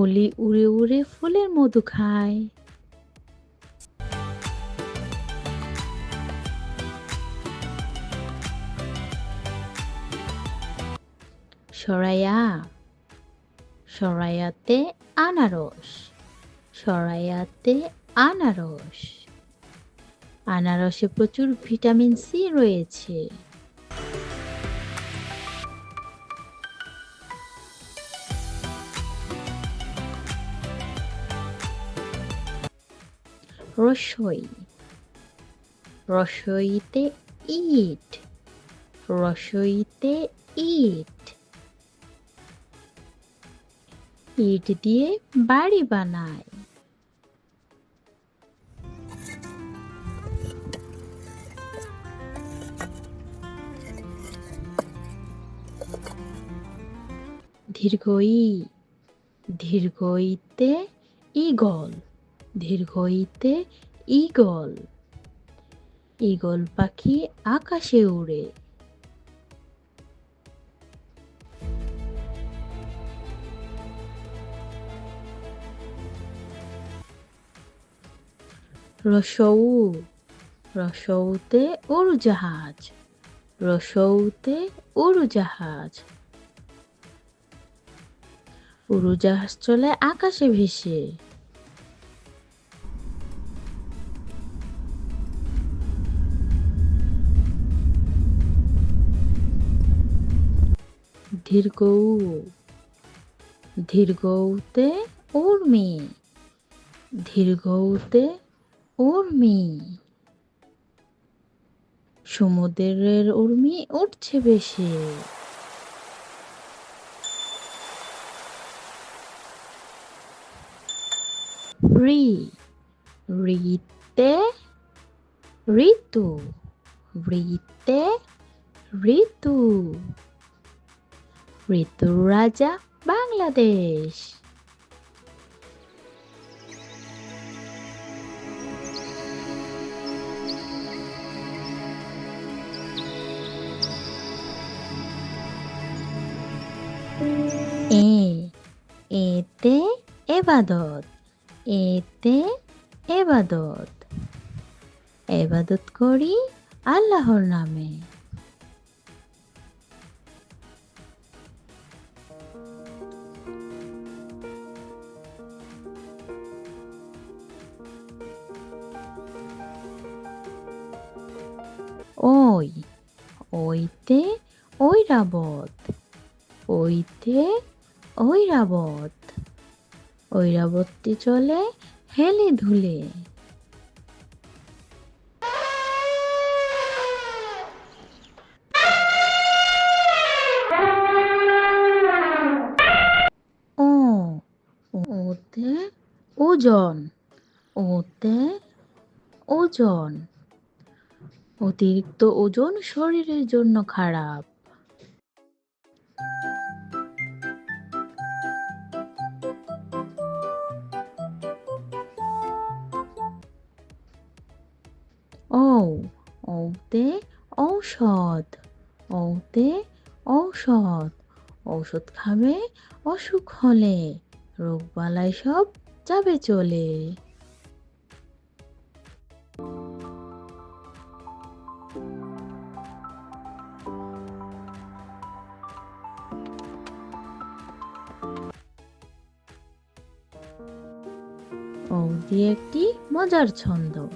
অলি উড়ে উড়ে ফুলের মধু খায়। সরাইয়া সরাইয়াতে আনারস সরাইয়াতে আনারস। আনারসে প্রচুর ভিটামিন সি রয়েছে। রসই। রসইতে ইট। রসইতে ইট। ইট দিয়ে বাড়ি বানায়। দীর্ঘই দীর্ঘইতে ইগল দীর্ঘইতে ইগল ইগল পাখি আকাশে উড়ে। রসৌ, রসৌতে উড়োজাহাজ। রসৌতে উড়োজাহাজ। উড়োজাহাজ চলে আকাশে ভেসে। দীর্ঘৌ দীর্ঘৌতে উর্মি দীর্ঘৌতে উর্মি। সমুদ্রের উর্মি উঠছে বেশি। রি রিতে ঋতু রিতে ঋতু। ঋতুর রাজা বাংলাদেশ। এ এতে এবাদত এতে এবাদত। এবাদত করি আল্লাহর নামে। ওই ওইতে ঐরাবত ওইতে ঐরাবত ঐরাবতটি চলে হেলে ধুলে ওতে ওজন ওতে ওজন অতিরিক্ত ওজন শরীরের জন্য খারাপ। ও ওতে ঔষধ ওতে ঔষধ। ঔষধ খাবে, অসুখ হলে রোগবালাই সব যাবে চলে। ঔদি একটি মজার ছন্দ।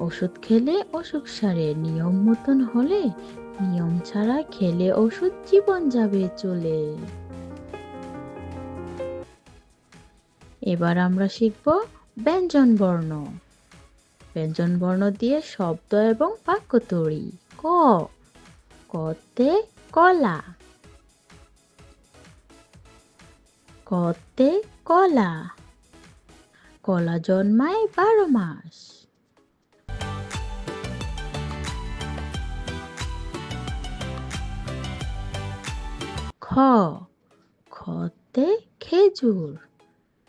ওষুধ খেলে অসুখ সারে, নিয়ম মতন হলে নিয়ম ছাড়া খেলে ওষুধ জীবন যাবে চলে। এবার আমরা শিখব ব্যঞ্জন বর্ণ। ব্যঞ্জন বর্ণ দিয়ে শব্দ এবং বাক্য তৈরি। ক। কতে কলা। কতে কলা। কলা জন্মায় বারো মাস। খ খতে খেজুর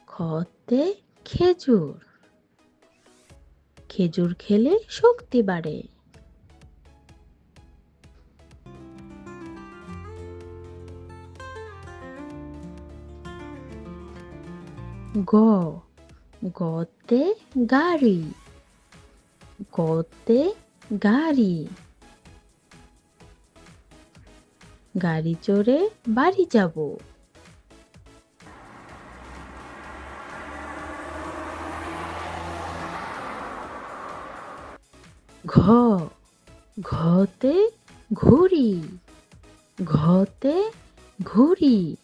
খতে খেজুর। খেজুর খেলে শক্তি বাড়ে। গ গতে গাড়ি গতে গাড়ি। গাড়ি চড়ে বাড়ি যাব। ঘ, ঘতে ঘুড়ি ঘতে ঘুড়ি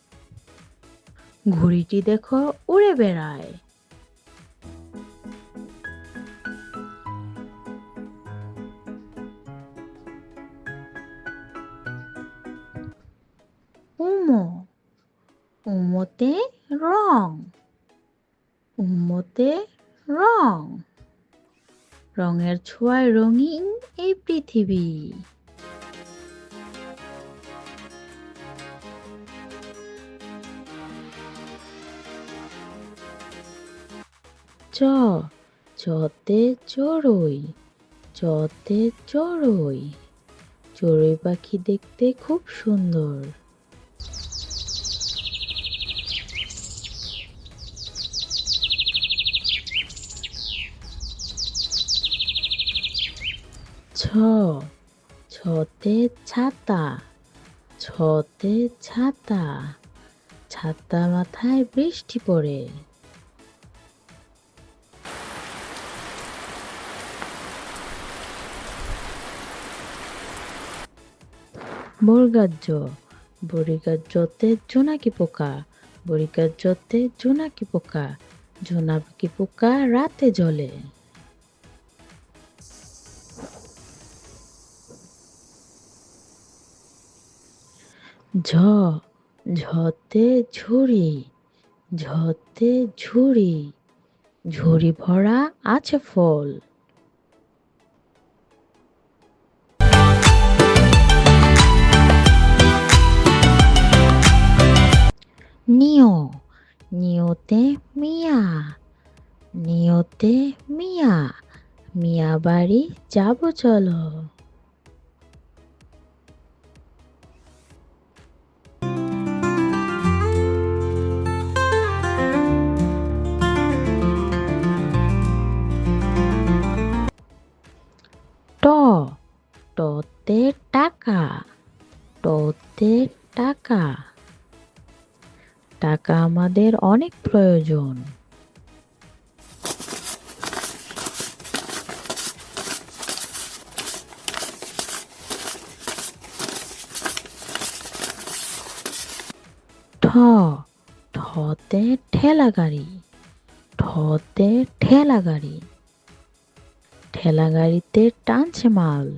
ঘুড়িটি দেখো উড়ে বেড়ায়। রঙের ছোঁয়ায় রঙিন এই পৃথিবী। চ, চতে চড়ুই চতে চড়ুই। চড়ুই পাখি দেখতে খুব সুন্দর। ছতে ছাতা ছতে ছাতা ছাতা মাথায় বৃষ্টি পড়ে বর্গাজ্য বরিগাজ্যতে জোনাকি পোকা বরিগাজ্যতে জোনাকি পোকা জোনাকি পোকা রাতে জ্বলে ঝ, ঝতে ঝুড়ি ঝতে ঝুড়ি ঝুড়ি ভরা আছে ফল। নিও নিয়তে মিয়া নিয়তে মিয়া মিয়া বাড়ি যাব চলো। টতে টাকা টতে টাকা। টাকা আমাদের অনেক প্রয়োজন। ঠ, ঠতে ঠেলা গাড়ি, ঠতে ঠেলা গাড়ি। ঠেলা গাড়িতে টানছে মাল।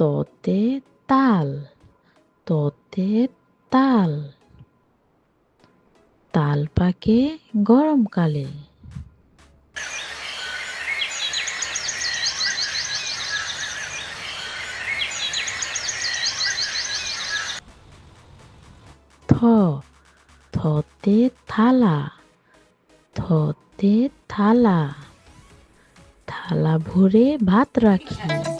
তোতে তাল তোতে তাল তাল পাকে গরমকালে থ। থতে থালা। থতে থালা। থালা ভরে ভাত রাখি।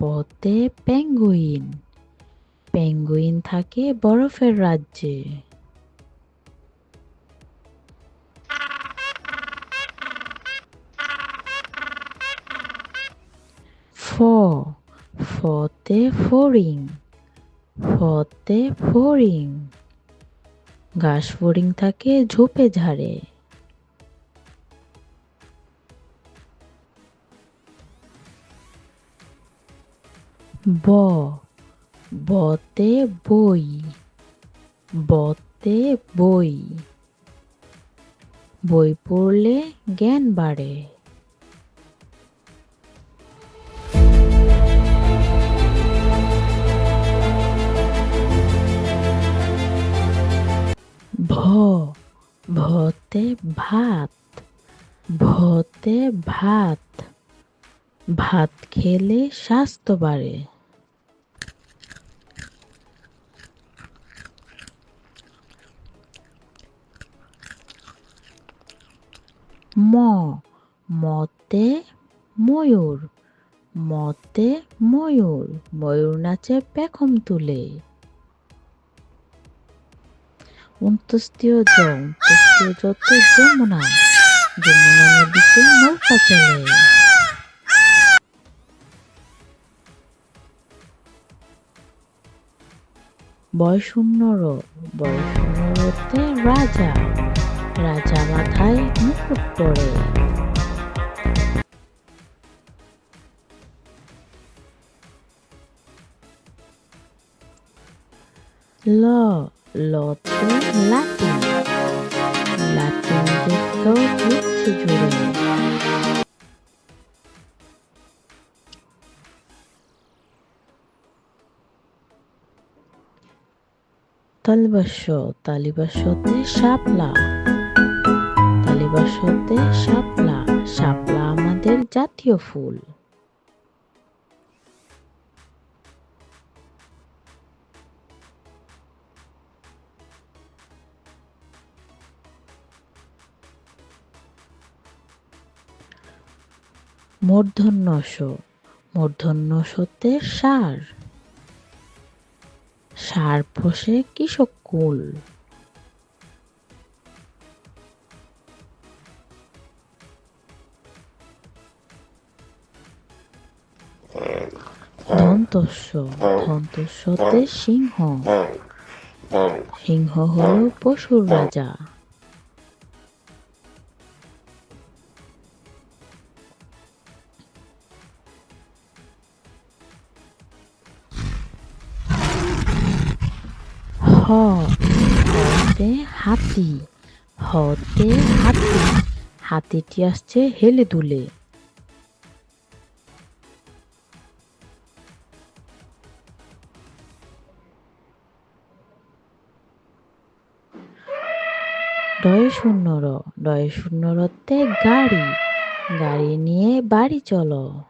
পতে পেঙ্গুইন। পেঙ্গুইন থাকে বরফের রাজ্যে। ফ, ফতে ফড়িং ফতে ফড়িং ঘাস ফড়িং থাকে ঝোপে ঝাড়ে। ব বতে বই বতে বই। বই পড়লে জ্ঞান বাড়ে। ভ ভতে ভাত ভতে ভাত। ভাত খেলে স্বাস্থ্য বাড়ে। ম, মতে ময়ূর মতে ময়ূর ময়ূর নাচে পেখম তুলে। উন্তস্তীয় জ যত যমুনা যমুনা নদীতে নৌকা চলে। বয়শূন্য র বয়শূন্য রাজা। রাজা মাথায় মুকুট পরে। ল লতে লাটিন লাটিন উচ্চ জুড়ে তালিবাস্য তালিবাস্যতে শাপলা। তালিবাস্যতে শাপলা শাপলা আমাদের জাতীয় ফুল। মূর্ধন্যস মূর্ধন্যসতে সার। সার ফসে কৃষক কুল। ধন্তস্য ধন্তস্যতে সিংহ। সিংহ হল পশুর রাজা। হতে। হাতি হতে। হাতি হাতিটি আসছে হেলে দুলে। ডয়ে শূন্য র ডয়ে শূন্য রতে গাড়ি। গাড়ি নিয়ে বাড়ি চলো।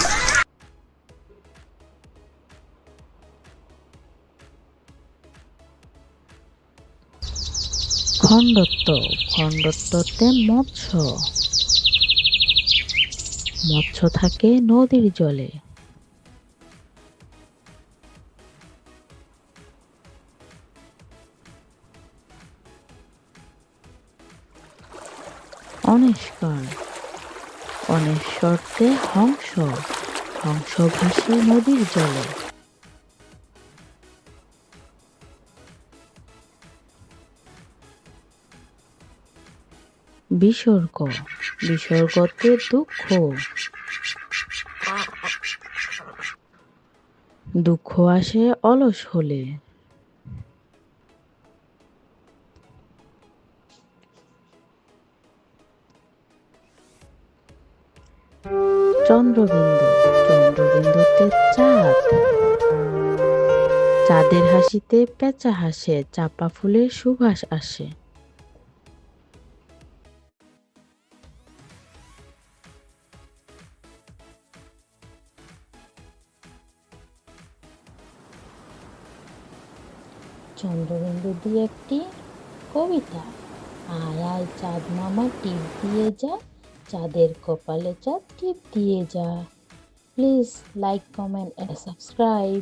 খণ্ডত্ব খণ্ডত্বতে মৎস্য। মৎস্য থাকে নদীর জলে। অনেস্কর অনেশ্বরতে হংস। হংস ভাসে নদীর জলে। বিসর্গ। বিসর্গতে দুঃখ। দুঃখ আসে অলস হলে। চন্দ্রবিন্দু। চন্দ্রবিন্দুতে চাঁদ। চাঁদের হাসিতে পেঁচা হাসে, চাপা ফুলের সুবাস আসে। দিয়ে একটি কবিতা। আয় আয় চাঁদ মামা টিপ দিয়ে যা, চাঁদের কপালে চাঁদ টিপ দিয়ে যা। Please like, comment and subscribe.